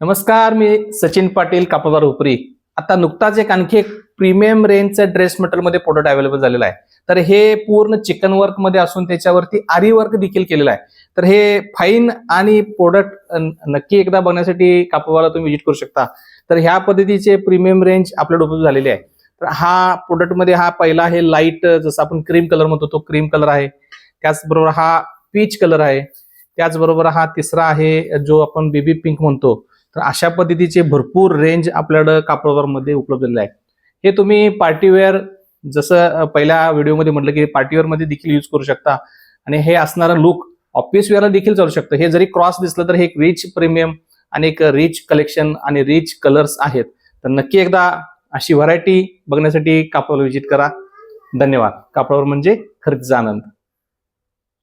नमस्कार मी सचिन पाटील कापडवार उपरी. आता नुकताच एक आणखी एक प्रीमियम रेंजचं ड्रेस मटेरियलमध्ये प्रोडक्ट अवेलेबल झालेला आहे. तर हे पूर्ण चिकन वर्कमध्ये असून त्याच्यावरती आरी वर्क देखील केलेलं आहे. तर हे फाईन आणि प्रोडक्ट नक्की एकदा बघण्यासाठी कापडवाला तुम्ही व्हिजिट करू शकता. तर ह्या पद्धतीचे प्रीमियम रेंज आपल्याला उपलब्ध झालेली आहे. तर हा प्रोडक्टमध्ये हा पहिला आहे लाइट जसं आपण क्रीम कलर म्हणतो तो क्रीम कलर आहे. त्याचबरोबर हा पीच कलर आहे. त्याचबरोबर हा तिसरा आहे जो आपण बेबी पिंक म्हणतो. तर अशा पद्धतीचे भरपूर रेंज आपल्याकडं कापडवरमध्ये उपलब्ध झालेलं आहे हे तुम्ही पार्टीवेअर जसं पहिल्या व्हिडिओमध्ये म्हटलं की पार्टीवेअरमध्ये देखील यूज करू शकता. आणि हे असणारं लुक ऑफिस वेअरला देखील चालू शकतं. हे जरी क्रॉस दिसलं तर हे एक रिच प्रीमियम आणि एक रिच कलेक्शन आणि रिच कलर्स आहेत. तर नक्की एकदा अशी व्हरायटी बघण्यासाठी कापडवर व्हिजिट करा. धन्यवाद. कापडावर म्हणजे खरेदीचा आनंद.